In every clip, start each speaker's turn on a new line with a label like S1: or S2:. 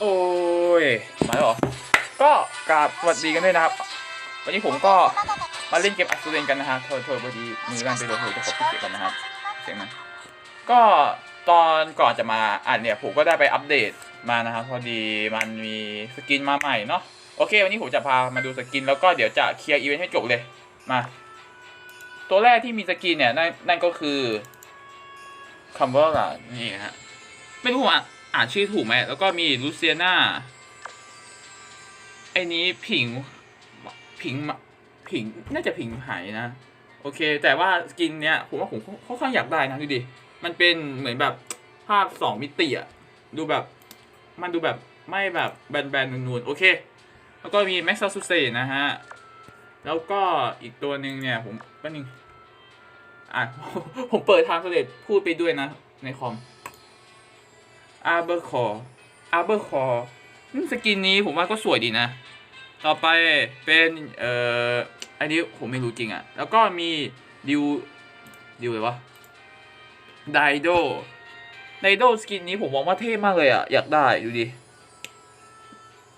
S1: โอ้ย มาแล้วเหรอ ก็กราบสวัสดีกันด้วยนะครับ วันนี้ผมก็มาเล่นเกมอัศเรนกันนะฮะโทษโทษพอดีมือลั่นไปโดนหูจะขอบคุณเสียงกันนะครับ เสียงมันก็ตอนก่อนจะมาอ่านเนี่ยผมก็ได้ไปอัปเดตมานะครับพอดีมันมีสกินมาใหม่เนาะ โอเค วันนี้ผมจะพามาดูสกิน แล้วก็เดี๋ยวจะเคลียร์อีเวนต์ให้จบเลย มา ตัวแรกที่มีสกินเนี่ยนั่นนั่นก็คือคัมเบอร์ล่ะนี่ฮะ ไม่รู้อะ อ่านชื่อถูกไหม แล้วก็มีลูเซียนาไอ้นี้ผิง ผิงมะผิง น่าจะผิงหายนะ โอเค แต่ว่าสกินเนี้ยผมว่าผมค่อนข้างอยากได้นะดูดิ มันเป็นเหมือนแบบภาพสองมิติอะดูแบบ มันดูแบบไม่แบบแบนๆนูนๆ โอเค แล้วก็มีแม็กซ์ซูเซนะฮะ แล้วก็อีกตัวหนึ่งเนี่ย ผมแป๊บนึงอะผมเปิดทางเสด็จพูดไปด้วยนะ ในคอม อาร์เบอร์คอร์อาร์เบอร์คอร์สกินนี้ผมว่าก็สวยดีนะ ต่อไปเป็นเอ่ออันนี้ผมไม่รู้จริงอะ่ะ แล้วก็มีดิวดิวเลยวะไดโดไดโดสกินนี้ผมมองว่าเท่มากเลยอะ่ะ อยากได้ดูดิ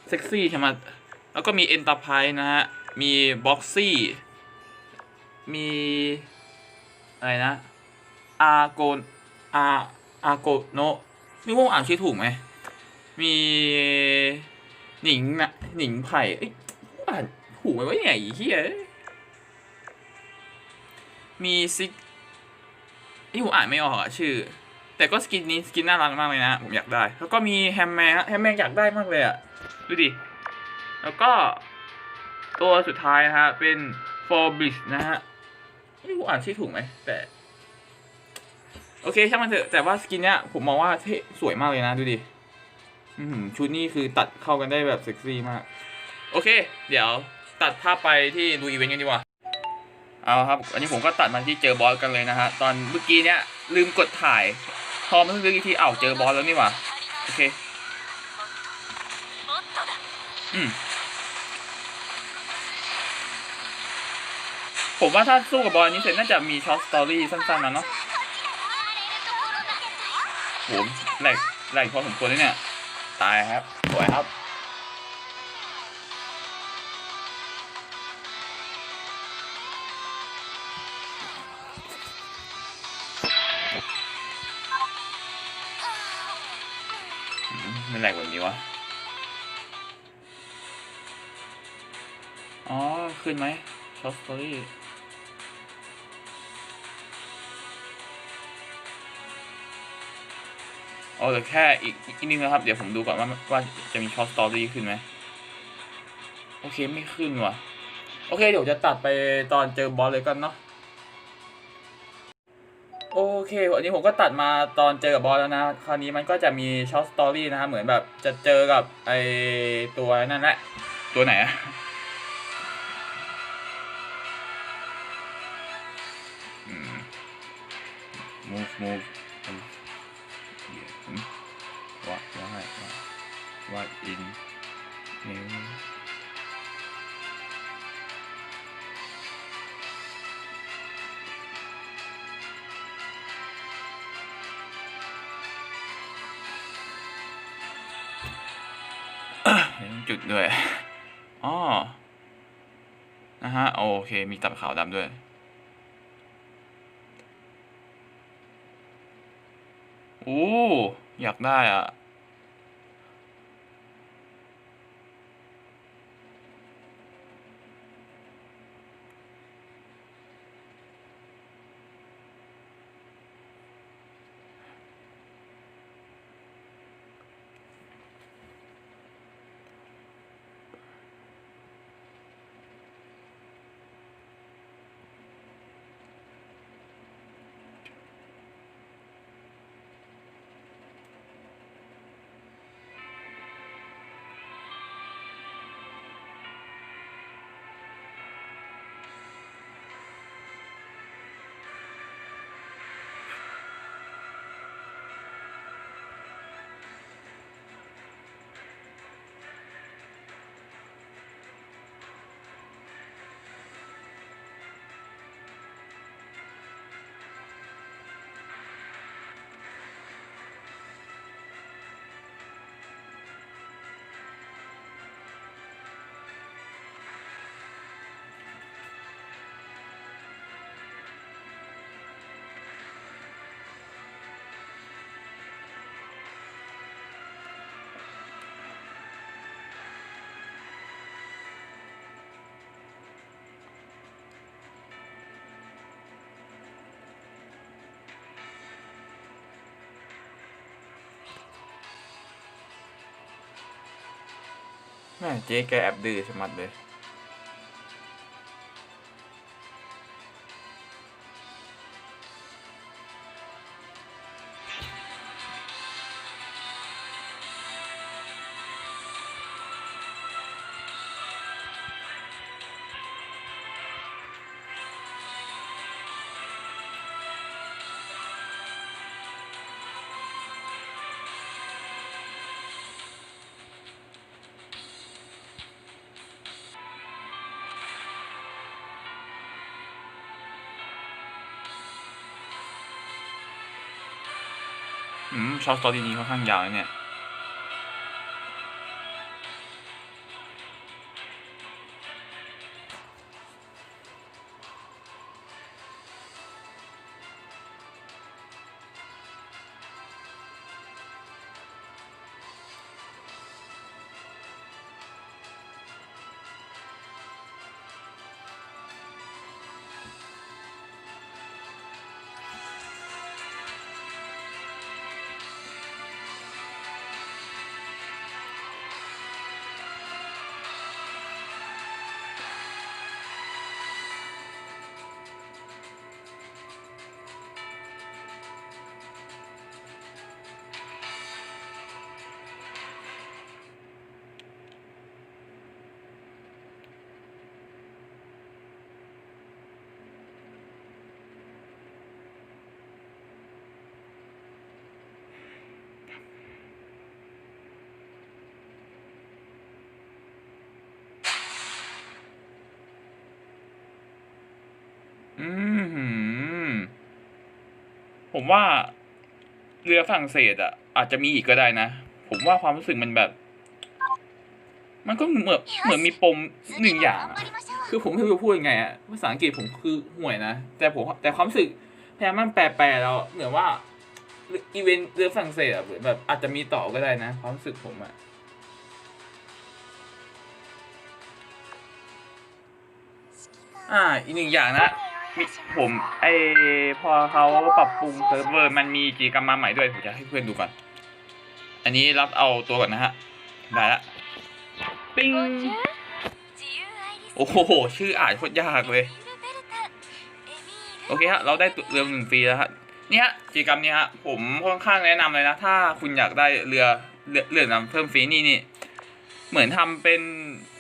S1: เซ็กซี่ใช่ไหมแล้วก็มีเอ็นตาไพนะฮะ มีบ็อกซี่ มีอะไรนะอาโกนอาอาโกโน ไม่ว่าอ่านชื่อถูกไหม มีหนิงนะหนิงไผ่อ้ยอ่านถูกไหมวะเนี่ยไอ้เฮียมีซิกนี่ผมอ่านไม่ออกอะชื่อ แต่ก็สกินนี้สกินน่ารักมากเลยนะ ผมอยากได้ แล้วก็มีแฮมแมนแฮมแมนอยากได้มากเลยอะดูดิ แล้วก็ ตัวสุดท้ายนะฮะเป็นฟอร์บิสนะฮะไม่รู้อ่านชื่อถูกไหมแต่ โอเคช่างมันเถอะแต่ว่าสกินเนี้ยผมมองว่าเท่สวยมากเลยนะดูดิชุดนี้คือตัดเข้ากันได้แบบเซ็กซี่มาก โอเค เดี๋ยวตัดภาพไปที่ดูอีเวนต์กันดีกว่าเอาครับ อันนี้ผมก็ตัดมาที่เจอบอสกันเลยนะฮะ ตอนเมื่อกี้เนี้ยลืมกดถ่าย พอมาเพิ่งนึกอีกทีเอ้าเจอบอสแล้วนี่หว่า โอเค อืม ผมว่าถ้าสู้กับบอสนี้เสร็จน่าจะมีช็อตสตอรี่สั้นๆนะเนาะ โหแหลกแหลกพอสมควรเลยเนี่ย ตายครับสวยครับมันแหลกแบบนี้วะ อ๋อ ขึ้นไหมช็อตสตอรี่ เอาเหลือแค่อีกอีกนิดนึงนะครับ เดี๋ยวผมดูก่อนว่าว่าจะมีช็อตสตอรี่ขึ้นไหมโอเคไม่ขึ้นว่ะ โอเคเดี๋ยวจะตัดไปตอนเจอบอสเลยกันเนาะโอเควันนี้ผมก็ตัดมาตอนเจอกับบอสแล้วนะ คราวนี้มันก็จะมีช็อตสตอรี่นะครับเหมือนแบบจะเจอกับไอตัวนั่นแหละ ตัวไหนอะอืม move move yeah. what why what what in new เดี๋ยวต้องจุดด้วย อ๋อ นะฮะ โอเค มีตับขาวดำด้วย โอ้ อยากได้อะ แม่เจ๊แกแอบดื้อชะมัดเลย อืมชอบสตอรี่นี้ค่อนข้างยาวเนี่ย ผมว่าเรือฝรั่งเศสอะ อาจจะมีอีกก็ได้นะ ผมว่าความรู้สึกมันแบบ มันก็เหมือนเหมือนมีปมหนึ่งอย่างอะคือผมไม่รู้พูดยังไงอะภาษาอังกฤษผมคือห่วยนะ แต่ผมแต่ความรู้สึกพยายามมันแปลๆแล้วเหมือนว่าอีเวนต์เรือฝรั่งเศสอะแบบ อาจจะมีต่อก็ได้นะ ความรู้สึกผมอะอ่าอีกหนึ่งอย่างนะ ผมไอพอเขาปรับปรุงเซิร์ฟเวอร์มันมีกิจกรรมมาใหม่ด้วย ผมจะให้เพื่อนดูก่อน อันนี้รับเอาตัวก่อนนะฮะ ได้ละ ปิ้ง โอ้โห ชื่ออ่านโคตรยากเลย โอเคฮะ เราได้ตัวเรือหนึ่งฟรีแล้วฮะนี่ฮะกิจกรรมนี้ฮะ ผมค่อนข้างแนะนำเลยนะ ถ้าคุณอยากได้เรือเรือเรือนำเพิ่มฟรีนี่นี่ เหมือนทำเป็น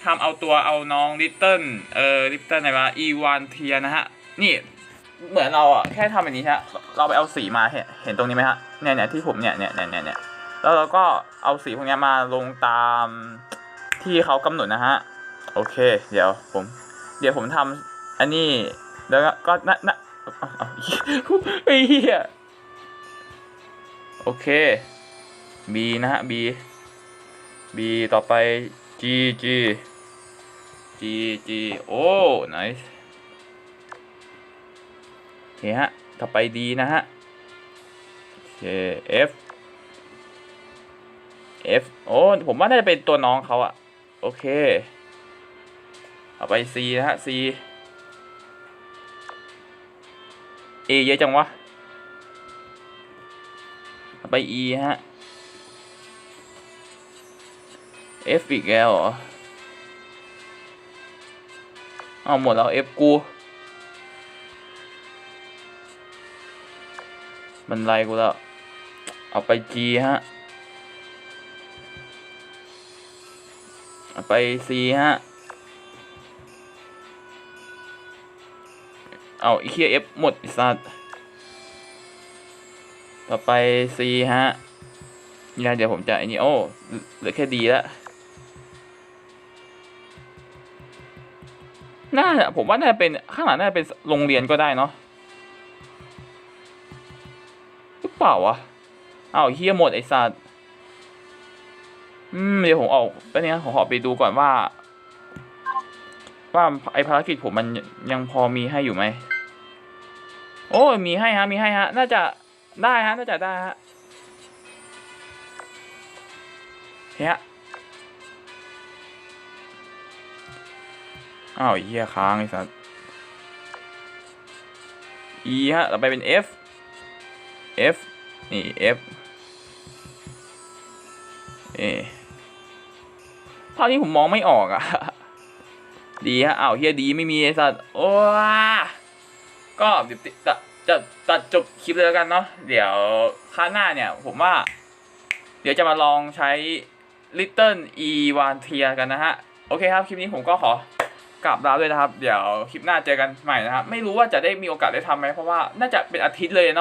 S1: ทำเอาตัวเอาน้องลิตเติ้ล เอ่อลิตเติ้ลอะไรวะอีวานเทียนะฮะ นี่เหมือนเราอะแค่ทำแบบนี้ฮะเราไปเอาสีมาเห็นเห็นตรงนี้ไหมฮะเนี่ยเนี่ยที่ผมเนี่ยเนี่ยเนี่ยเนี่ยแล้วเราก็เอาสีพวกนี้มาลงตามที่เขากำหนดนะฮะโอเค เดี๋ยวผม เดี๋ยวผมทำอันนี้แล้วก็นะนะเอาเอาไอ้เหี้ยโอเค B นะฮะ B B ต่อไป G G G G โอ้ nice เคฮะต่อไป D นะฮะโอเค F F โอ้ผมว่าน่าจะเป็นตัวน้องเขาอะโอเคต่อไป C นะฮะ C A เยอะจังวะต่อไป E ฮะ F อีกแล้วเหรอเอาหมดแล้ว F กู มันไล่กูแล้ว เอาไป G ฮะ เอาไป C ฮะ เอาอีเคีย F หมดไอ้สัตว์ต่อไป C ฮะนี่นะเดี๋ยวผมจะไอ้นี่โอ้เหลือแค่ดีแล้วน่าผมว่าน่าจะเป็นข้างหลังน่าจะเป็นโรงเรียนก็ได้เนาะ เปล่าวะอ้าวเฮียหมดไอ้สัตว์อืมเดี๋ยวผมออกไปเนี่ยผมขอไปดูก่อนว่า ว่าไอภารกิจผมมันยังพอมีให้อยู่ไหมโอ้มีให้ฮะมีให้ฮะ น่าจะได้ฮะน่าจะได้ฮะเฮียอ้าวเฮียค้างไอ้สัส E ฮะ ต่อไปเป็น F F นี่ F เอภาพนี้ผมมองไม่ออกอะดีฮะอ้าวเฮียดีไม่มีไอ้สัตว์ โอ้ก็เดี๋ยวจะจะตัดจบคลิปเลยแล้วกันเนาะ เดี๋ยวครั้งหน้าเนี่ย ผมว่า เดี๋ยวจะมาลองใช้ Little E วานเทียกันนะฮะ โอเคครับ คลิปนี้ผมก็ขอกลับลาด้วยนะครับ เดี๋ยวคลิปหน้าเจอกันใหม่นะครับ ไม่รู้ว่าจะได้มีโอกาสได้ทำไหมเพราะว่าน่าจะเป็นอาทิตย์เลยเนาะ